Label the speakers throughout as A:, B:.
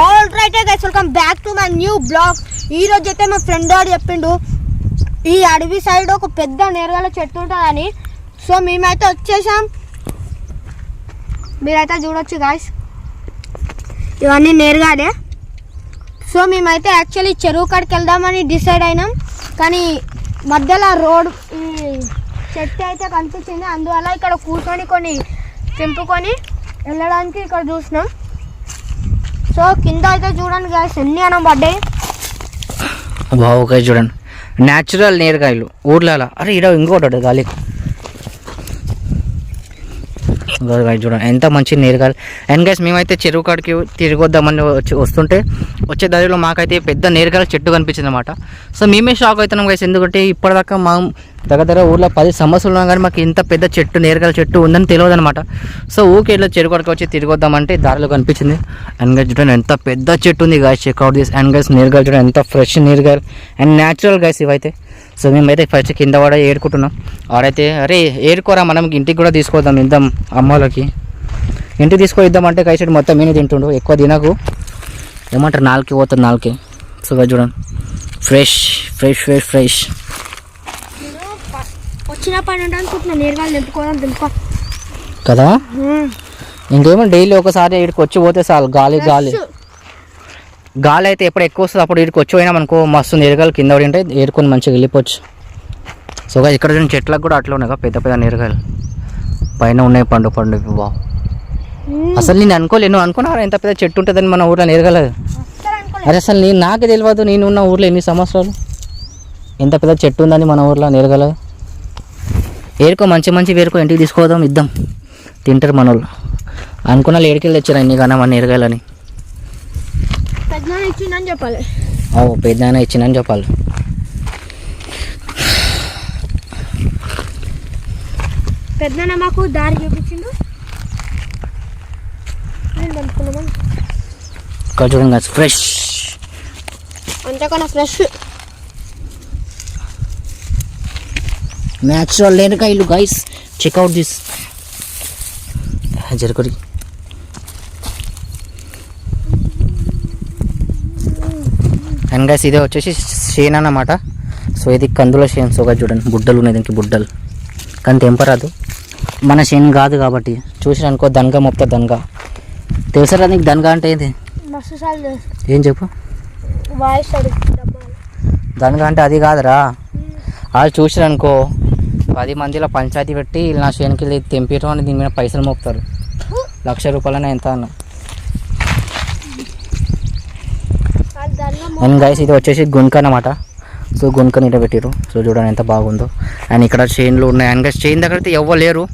A: All right guys welcome back to my new blog ఈ రోజు అయితే మా ఫ్రెండ్ వాడు చెప్పిండు ఈ అడవి సైడ్ ఒక పెద్ద నేరగాల చెట్టు ఉంటుందని. సో మేమైతే వచ్చేసాం. మీరైతే చూడొచ్చు గాయస్ ఇవన్నీ నేరుగానే సో మేమైతే యాక్చువల్లీ చెరువు కాడికి వెళ్దామని డిసైడ్ అయినాం. కానీ మధ్యలో రోడ్ ఈ చెట్టు అయితే కనిపించింది. అందువల్ల ఇక్కడ కూర్చొని కొన్ని తెంపుకొని వెళ్ళడానికి ఇక్కడ చూసినాం. సో కింద అయితే చూడండి గాయస్ ఎన్ని అనం పడ్డాయి?
B: బావుకాయ చూడండి. న్యాచురల్ నేరకాయలు ఊర్లలో. అరే ఇడ ఇంకోటి గాలికి గాలి చూడండి. ఎంత మంచి నేరకాయలు అండ్ గైస్ మేమైతే చెరువు కాడికి తిరిగి వద్దామని వచ్చి వస్తుంటే వచ్చే దారిలో మాకైతే పెద్ద నేరకాయల చెట్టు కనిపించింది అనమాట సో మేమే షాక్ అవుతున్నాం గైస్ ఎందుకంటే ఇప్పటిదాకా మా దగ్గర దగ్గర ఊర్లో పది సంవత్సరాలు ఉన్నా కానీ మాకు ఇంత పెద్ద చెట్టు నేరకాయల చెట్టు ఉందని తెలియదు అనమాట సో ఊకే ఇట్లా చెరువు కాడికి వచ్చి తిరిగి వద్దామంటే దారిలో కనిపించింది. అండ్ గైస్ చూడండి ఎంత పెద్ద చెట్టు ఉంది guys check out this and guys నేరగాయలు చూడండి ఎంత ఫ్రెష్ నేరగాయలు అండ్ న్యాచురల్ గైస్ ఇవైతే. సో మేమైతే ఫస్ట్ కింద పడ ఏరుకుంటున్నాం ఆడైతే అరే ఏరుకోరా మనం ఇంటికి కూడా తీసుకోదాం ఇద్దాం అమ్మలకి ఇంటికి తీసుకొని ఇద్దాం అంటే కైసెట్ మొత్తం మీనే తింటుండు ఎక్కువ తినకు. ఏమంటారు నాలుగు పోతుంది నాలుగు సో చూడండి. ఫ్రెష్ ఫ్రెష్ ఫ్రెష్ ఫ్రెష్
A: వచ్చిన పని
B: కదా? ఇంకేమో డైలీ ఒకసారి ఇక్కడికి వచ్చి పోతే చాలు గాలి గాలి. గాలి అయితే ఎప్పుడు ఎక్కువ వస్తుంది అప్పుడు ఇక్కడికి వచ్చి పోయినా మనకు మస్తు నేరగాయలు కింద పడి ఉంటే ఏరుకొని మంచిగా వెళ్ళిపోవచ్చు. సో ఇక్కడ చూసిన చెట్లకు కూడా అట్లా ఉన్నాయి పెద్ద పెద్ద నేరగాయలు పైన ఉన్నాయి పండు పండు బా అసలు నేను అనుకోలే నువ్వు అనుకున్నావు ఎంత పెద్ద చెట్టు ఉంటుందని మన ఊర్లో నేరగలదు అరే అసలు నేను నాకు తెలియదు నేను ఉన్న ఊర్లో ఎన్ని సంవత్సరాలు? ఎంత పెద్ద చెట్టు ఉందని మన ఊర్లో నేరగలదు ఏరుకో మంచి మంచి వేరుకో ఇంటికి తీసుకోదాం ఇద్దాం. తింటారు మన వాళ్ళు అనుకున్న ఏడికెళ్ళి తెచ్చారు అన్ని కానీ మన నేరగాయలని
A: పెద్ద ఇచ్చిందని చెప్పాలి.
B: ఓ పెద్ద ఇచ్చిందని చెప్పాలి.
A: పెద్ద మాకు దారి చూపించిండు.
B: ఇక్కడ చూడండి ఫ్రెష్
A: అంతకన్నా ఫ్రెష్
B: న్యాచురల్ నేరకాయలు గైస్ చెక్అవుట్ దిస్ జరగడి. అండ్ గైస్ ఇదే వచ్చేసి షేన్ అన్నమాట. సో ఇది కందుల షేన్. సో చూడండి. బుడ్డలు ఉన్నాయి దీనికి బుడ్డలు. కానీ తెంపరాదు. మన షేన్ కాదు కాబట్టి. చూసి అనుకో దన్గా మొప్తా దన్గా తెలుసరా నీకు దన్గా అంటే ఏంది? ఏం చెప్పు? దన్గా అంటే అది కాదురా. వాళ్ళు చూసిరు అనుకో. పది మందిలో పంచాయతీ పెట్టి నా షేన్కి వెళ్ళి తెంపించడం అని దీని మీద పైసలు మోపుతారు. లక్ష రూపాయలనే ఎంత అన్న
A: వాళ్ళు దానిలో
B: అండ్ గైస్ ఇది వచ్చేసి గుంక అన్నమాట. సో గుంకని ఇట పెట్టిరు సో చూడండి ఎంత బాగుందో. అండ్ ఇక్కడ చైన్లు ఉన్నాయి. అండ్ గైస్ చైన్ దగ్గర అయితే ఎవ్వరు లేరు.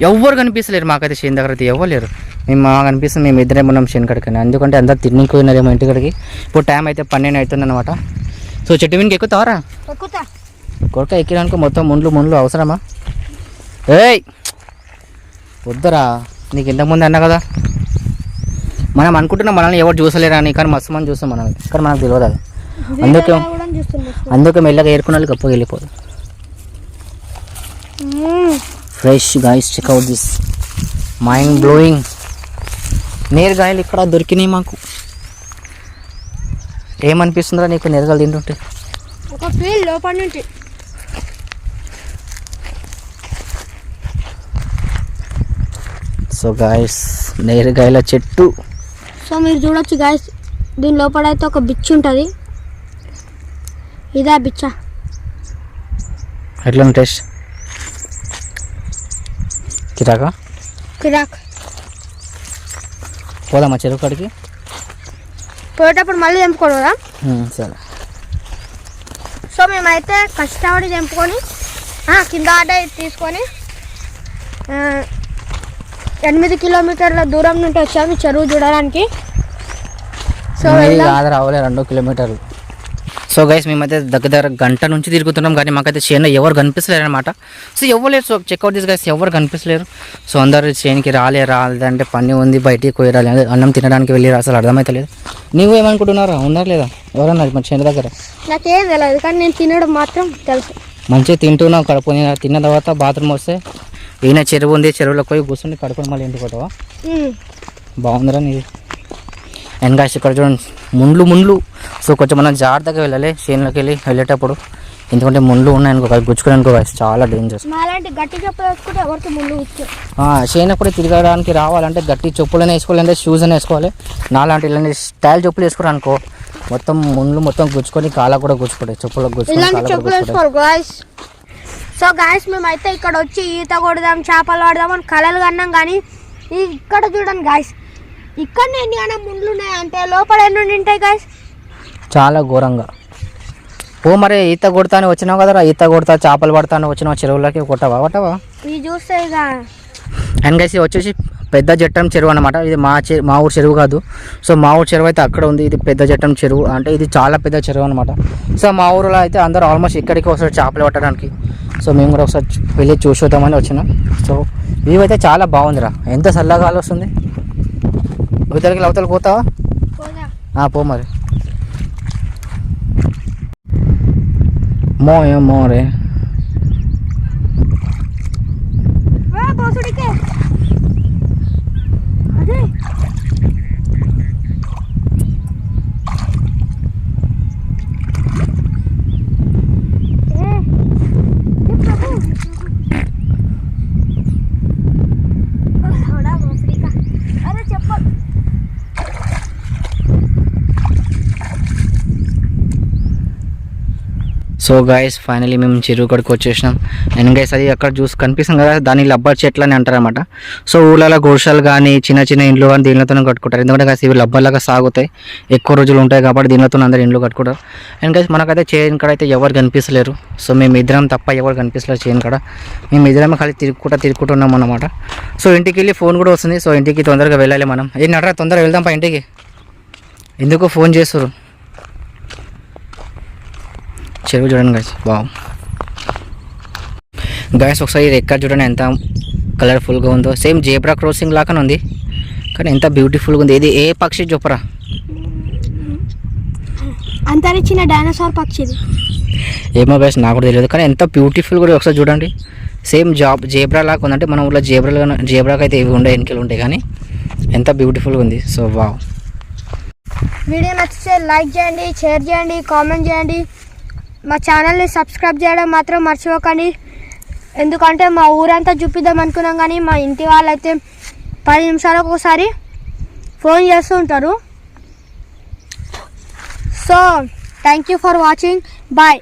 B: ఎవ్వరు కనిపిస్తలేరు. మాకైతే చైన్ దగ్గర అయితే ఎవ్వరు లేరు. మేము మా కనిపిస్తుంది. మేము ఇద్దరే ఉన్నాం చైన్ కడికని. ఎందుకంటే అందరు తిన్నికి పోయినారేమో ఇంటి కడికి. ఇప్పుడు టైం అయితే పన్నెండు అవుతుంది అనమాట సో చెట్టు మీదకి ఎక్కుతావరా?
A: ఎక్కుతా.
B: కొడుక ఎక్కినానికి మొత్తం ముండ్లు ముండ్లు అవసరమా? ఏయ్! వద్దరా. నీకు ఇంతకుముందు అన్నా కదా. మనం అనుకుంటున్నాం మనల్ని ఎవరు చూసలేరా అని కానీ మస్తు మంది చూస్తాం మనం కానీ మనకు తెలియదు అది. అందుకే అందుకే మెల్లగా ఏరుకున్న వాళ్ళు గొప్పగా వెళ్ళిపోదు. Fresh guys check out this mind blowing నేరుగాయలు ఇక్కడ దొరికినాయి మాకు. ఏమనిపిస్తుందిరా నీకు నేరుగాయలు తింటుంటే?
A: ఒక ఫీల్ లోపల నుంచి.
B: సో గాయస్ నేరుగాయల చెట్టు.
A: సో మీరు చూడొచ్చు గాయస్ దీని లోపల అయితే ఒక బిచ్ ఉంటుంది. ఇదే బిచ్చ
B: ఎట్లా టేస్ట్ కిరాకా?
A: కిరాక్.
B: పోదామా చెరువు కాడికి?
A: పోయేటప్పుడు మళ్ళీ
B: ఉమ్, సరే.
A: సో మేమైతే కష్టపడి తెంపుకొని కింద ఆట తీసుకొని ఎనిమిది కిలోమీటర్ల దూరం నుండి వచ్చాము చెరువు చూడడానికి. సో
B: కాదు రావులే రెండు కిలోమీటర్లు. సో గైస్ మేమైతే దగ్గర దగ్గర గంట నుంచి తిరుగుతున్నాం కానీ మాకైతే చేను ఎవరు కనిపిస్తలేరు అనమాట సో ఎవరు లేరు సో చెక్అవుట్ చేసి గైస్ ఎవరు కనిపిస్తలేరు. సో అందరు చేనికి రాలే రాలేదంటే పని ఉంది బయటికి పోయి రాలే. అదే అన్నం తినడానికి వెళ్ళి అసలు అర్థమైతలేదు నీవు ఏమనుకుంటున్నారా? ఉన్నారు లేదా? ఎవరన్నారు మన చేను దగ్గర?
A: నాకేం తెలియదు కానీ నేను తినడం మాత్రం తెలుసు.
B: మంచిగా తింటున్నాం కడుపు. తిన్న తర్వాత బాత్రూమ్ వస్తే ఈయన చెరువు ఉంది చెరువులోకి పోయి కూర్చుని కడుపుని మళ్ళీ ఇంటికి. బాగుందిరా నీది. అండ్ గాయస్ ఇక్కడ చూడండి ముండ్లు ముండ్లు. సో కొంచెం మనం జాగ్రత్తగా వెళ్ళాలి చేనులోకి వెళ్ళి వెళ్ళేటప్పుడు. ఎందుకంటే ముండ్లు ఉన్నాయి అనుకో గుచ్చుకుని అనుకో guys, చాలా డేంజర్స్
A: వచ్చు
B: చేయనప్పుడు తిరగడానికి రావాలంటే గట్టి చెప్పులనే వేసుకోవాలంటే షూస్ అనే వేసుకోవాలి. నాలాంటి ఇలాంటి స్టైల్ చెప్పులు వేసుకురా అనుకో మొత్తం ముండ్లు మొత్తం గుచ్చుకొని కాళ్ళ కూడా గుచ్చుకుంటాయి చెప్పులకు గుచ్చుకొని
A: సో గాయస్ మేమైతే ఇక్కడ వచ్చి ఈత కొడదాం చేపలు ఆడదాం అని కలలు కన్నాం కానీ ఇక్కడ చూడండి గాయస్ ఇక్కడ ఎన్ని ముండ్లు ఉన్నాయి అంటే లోపల ఎన్ని ఉంటాయి గాయస్
B: చాలా ఘోరంగా. ఓ మరి ఈత కొడతానే వచ్చినావు కదరా? ఈత కొడతా చేపలు పడతాను వచ్చినావు చెరువులకి కొట్టవా? కొట్టవా?
A: ఇవి చూస్తే ఇక.
B: అండ్ గైస్ వచ్చేసి పెద్ద జట్టం చెరువు అనమాట ఇది మా చె మా ఊరు చెరువు కాదు. సో మా ఊరు చెరువు అయితే అక్కడ ఉంది. ఇది పెద్ద జట్టం చెరువు. అంటే ఇది చాలా పెద్ద చెరువు అనమాట సో మా ఊరిలో అయితే అందరూ ఆల్మోస్ట్ ఇక్కడికి వస్తారు చేపలు పట్టడానికి. సో మేము కూడా ఒకసారి వెళ్ళి చూసొద్దామని వచ్చినాం. సో వ్యూ అయితే చాలా బాగుందిరా. ఎంత చల్లగాలి వస్తుంది అవతలకి అవతలకి పోతావా? పో మరి. మో ఏ మో రే
A: ఆ, బోసుడికే అదే ఏ, ఏ ప్రభు. ఓ, హౌడా బోసుడికా. అరే చెప్పు
B: సో గాయస్ ఫైనలీ మేము చెరువు కడుకు వచ్చేసినాం. అండ్ గైస్ అది అక్కడ చూసి కనిపిస్తుంది కదా దాన్ని లబ్బర్ చెట్లు అని అంటారనమాట సో ఊళ్ళలో గుడిసెలు కానీ చిన్న చిన్న ఇండ్లు కానీ దీనిలతోనే కట్టుకుంటారు. ఎందుకంటే guys ఇవి లబ్బర్లాగా సాగుతాయి. ఎక్కువ రోజులు ఉంటాయి కాబట్టి దీనిలతో అందరు ఇండ్లు కట్టుకుంటారు. అండ్ గైస్ మనకైతే చేయని కాడ అయితే ఎవరు కనిపించలేరు సో మేము ఇద్దరం తప్ప ఎవరు కనిపిస్తలేరు చేయని కాడ. మేము ఇద్దరం ఖాళీ తిరుగుకుంటా తిరుగుకుంటున్నాం అన్నమాట. సో ఇంటికి వెళ్ళి ఫోన్ కూడా వస్తుంది. సో ఇంటికి తొందరగా వెళ్ళాలి మనం. ఏంటంటే తొందరగా వెళ్దాం పా ఇంటికి. ఎందుకు ఫోన్ చేస్తారు చెరువు చూడండి గైస్ బాగు గైస్ ఒకసారి ఇది ఎక్కడ చూడండి ఎంత కలర్ఫుల్గా ఉందో. సేమ్ జేబ్రా క్రాసింగ్ లాగానే ఉంది. కానీ ఎంత బ్యూటిఫుల్గా ఉంది. ఇది ఏ పక్షి చెప్పరా
A: అంతరిచ్చిన డైనోసార్ పక్షిది
B: ఏమో గైస్ నాకు కూడా తెలియదు. కానీ ఎంత బ్యూటిఫుల్ కూడా ఒకసారి చూడండి. సేమ్ జాబ్ జేబ్రా లాగా ఉందంటే మన ఊళ్ళో జేబ్రా జేబ్రాకి అయితే ఇవి ఉండే ఎన్నికలు ఉంటాయి. కానీ ఎంత బ్యూటిఫుల్గా ఉంది. సో వావ్
A: వీడియో నచ్చితే లైక్ చేయండి షేర్ చేయండి కామెంట్ చేయండి. మా ఛానల్ని సబ్స్క్రైబ్ చేయడం మాత్రం మర్చిపోకండి. ఎందుకంటే మా ఊరంతా చూపిద్దాం అనుకున్నాం కానీ మా ఇంటి వాళ్ళైతే పది నిమిషాలకు ఒకసారి ఫోన్ చేస్తూ ఉంటారు. So thank you for watching bye